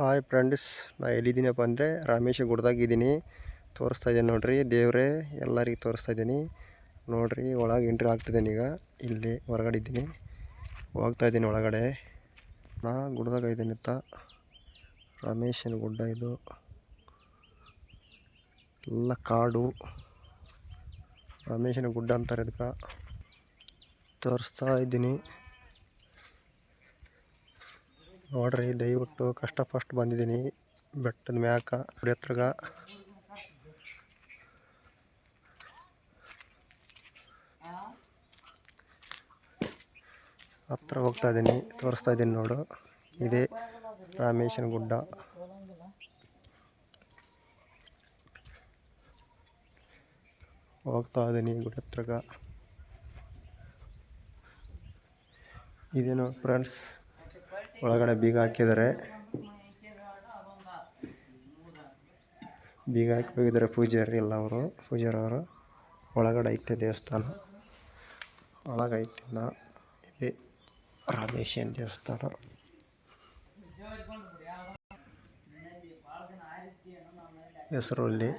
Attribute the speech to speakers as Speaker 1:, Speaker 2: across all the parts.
Speaker 1: Hi friends, ನಾ ಎಲ್ಲಿದ್ದೀನಪ್ಪ ಅಂದರೆ ರಾಮೇಶ್ ಗುಡ್ದಾಗಿದ್ದೀನಿ ತೋರಿಸ್ತಾ ಇದ್ದೀನಿ ನೋಡ್ರಿ, ದೇವರೇ ಎಲ್ಲರಿಗೆ ತೋರಿಸ್ತಾ ಇದ್ದೀನಿ. ನೋಡ್ರಿ, ಒಳಗೆ ಎಂಟ್ರಿ ಆಗ್ತಿದ್ದೀನಿ ಈಗ, ಇಲ್ಲಿ ಹೊರಗಡೆ ಇದ್ದೀನಿ. ಹೋಗ್ತಾ ಇದ್ದೀನಿ ಒಳಗಡೆ. ನಾ ಗುಡ್ದಾಗ ಇದ್ದೀನಿ ಅಂತ. ರಮೇಶನ ಗುಡ್ಡ ಇದು. ಎಲ್ಲ ಕಾಡು. ರಮೇಶನ ಗುಡ್ಡ ಅಂತಾರೆ ಅದಕ್ಕೆ ತೋರಿಸ್ತಾ ಇದ್ದೀನಿ. ನೋಡ್ರಿ, ದಯವಿಟ್ಟು ಕಷ್ಟ ಫಸ್ಟ್ ಬಂದಿದ್ದೀನಿ. ಬೆಟ್ಟದ ಮ್ಯಾಕ, ಗುಡಿ ಹತ್ರಗ. ಹತ್ರ ಹೋಗ್ತಾ ಇದ್ದೀನಿ, ತೋರಿಸ್ತಾ ಇದ್ದೀನಿ ನೋಡು. ಇದೇ ರಾಮೇಶನ ಗುಡ್ಡ. ಹೋಗ್ತಾ ಇದ್ದೀನಿ ಗುಡಿ ಹತ್ರಗ. ಇದೇನು ಫ್ರೆಂಡ್ಸ್ ಒಳಗಡೆ ಬೀಗ ಹಾಕಿದ್ದಾರೆ. ಬೀಗ ಹಾಕಿ ಹೋಗಿದ್ದಾರೆ ಪೂಜಾರಿ ಎಲ್ಲ ಅವರು ಪೂಜಾರವರು ಒಳಗಡೆ ಐತೆ ದೇವಸ್ಥಾನ. ಒಳಗೈತೆ ಇನ್ನ ಇದೆ ರಾಮೇಶನ್ ದೇವಸ್ಥಾನ. ಹೆಸರು ಅಲ್ಲಿ.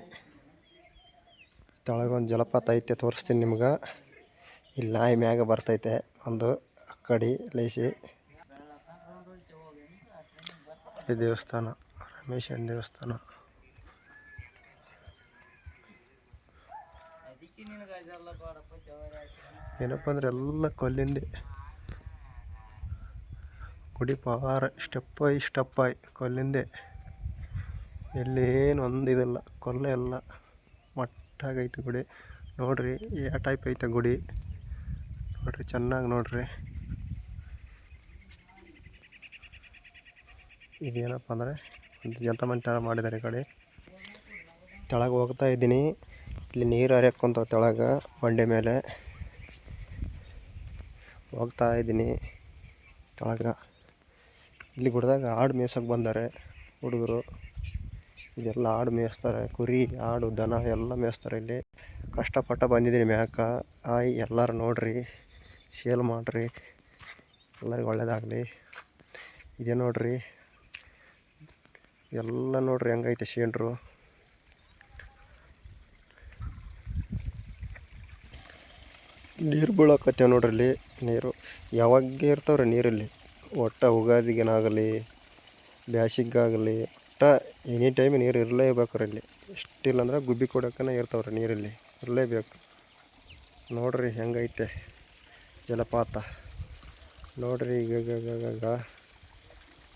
Speaker 1: ತಳಗೊಂದು ಜಲಪಾತ ಐತೆ ತೋರಿಸ್ತೀನಿ ನಿಮ್ಗೆ. ಇಲ್ಲಿ ನಾಯಿ ಮ್ಯಾಗ ಬರ್ತೈತೆ ಒಂದು ಅಕ್ಕಡಿ ಕಡೆ, ಲೈಸಿ. ಈ ದೇವಸ್ಥಾನ ರಮೇಶನ ದೇವಸ್ಥಾನ. ಏನಪ್ಪ ಅಂದ್ರೆ ಎಲ್ಲ ಕೊಲ್ಲಿಂದೆ. ಗುಡಿ ಪಾರ ಸ್ಟೆಪ್ ಐ ಸ್ಟೆಪ್ ಆಯ್ ಕೊಲ್ಲಿಂದೆ. ಎಲ್ಲೇನು ಒಂದು ಇದಿಲ್ಲ, ಕೊಲ್ಲೆ ಎಲ್ಲ ಮಟ್ಟಾಗೈತೆ ಗುಡಿ. ನೋಡ್ರಿ ಯಾವ ಟೈಪ್ ಐತೆ ಗುಡಿ. ನೋಡ್ರಿ, ಚೆನ್ನಾಗಿ ನೋಡ್ರಿ. ಇದೇನಪ್ಪ ಅಂದರೆ, ಒಂದು ಜಂತ ಮನೆ ಥರ ಮಾಡಿದ್ದಾರೆ ಈ ಕಡೆ. ತೆಳಗೆ ಹೋಗ್ತಾ ಇದ್ದೀನಿ. ಇಲ್ಲಿ ನೀರು ಹರಿಯಕ್ಕಂತ ತೆಳಗೆ ಬಂಡೆ ಮೇಲೆ. ಹೋಗ್ತಾ ಇದ್ದೀನಿ ತೆಳಗೆ ಇಲ್ಲಿ ಗುಡ್ದಾಗ ಆಡು ಮೇಯ್ಸೋಕೆ ಬಂದಾರೆ ಹುಡುಗರು. ಇದೆಲ್ಲ ಆಡು ಮೇಯಿಸ್ತಾರೆ, ಕುರಿ, ಆಡು, ದನ ಎಲ್ಲ ಮೇಯಿಸ್ತಾರೆ ಇಲ್ಲಿ. ಕಷ್ಟಪಟ್ಟು ಬಂದಿದ್ದೀನಿ ಮ್ಯಾಕ ಆಯ್, ಎಲ್ಲರೂ ನೋಡ್ರಿ, ಸೇಲ್ ಮಾಡಿರಿ. ಎಲ್ಲರಿಗೂ ಒಳ್ಳೆಯದಾಗಲಿ ಇದೇ ನೋಡ್ರಿ. ಎಲ್ಲ ನೋಡ್ರಿ ಹೆಂಗೈತೆ ಶೇಂಡ್ರು. ನೀರು ಬೀಳಕತ್ತೇವೆ ನೋಡ್ರಿ ಇಲ್ಲಿ ನೀರು. ಯಾವಾಗ ಇರ್ತಾವ್ರಿ ನೀರಲ್ಲಿ. ಒಟ್ಟು ಉಗಾದಿಗೇನಾಗಲಿ ಬ್ಯಾಸಿಗಾಗಲಿ ಒಟ್ಟ ಎನಿ ಟೈಮ್ ನೀರು ಇರಲೇಬೇಕ್ರಿ ಇಲ್ಲಿ. ಇಷ್ಟಿಲ್ಲ ಅಂದ್ರೆ ಗುಬ್ಬಿ ಕೊಡೋಕ್ಕೇ ಇರ್ತಾವ್ರಿ ನೀರಲ್ಲಿ. ಇರಲೇಬೇಕು. ನೋಡ್ರಿ ಹೆಂಗೈತೆ ಜಲಪಾತ. ನೋಡ್ರಿ ಈಗ.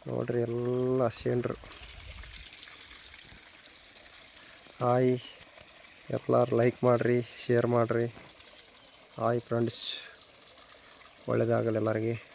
Speaker 1: ನೋಡ್ರಿ ಎಲ್ಲ ಶೇಂಡ್ರು. ಹಾಯ್ ಎಲ್ಲರೂ ಲೈಕ್ ಮಾಡಿರಿ ಶೇರ್ ಮಾಡಿರಿ. ಹಾಯ್ ಫ್ರೆಂಡ್ಸ್ ಒಳ್ಳೆಯದಾಗಲಿ ಎಲ್ಲರಿಗೆ.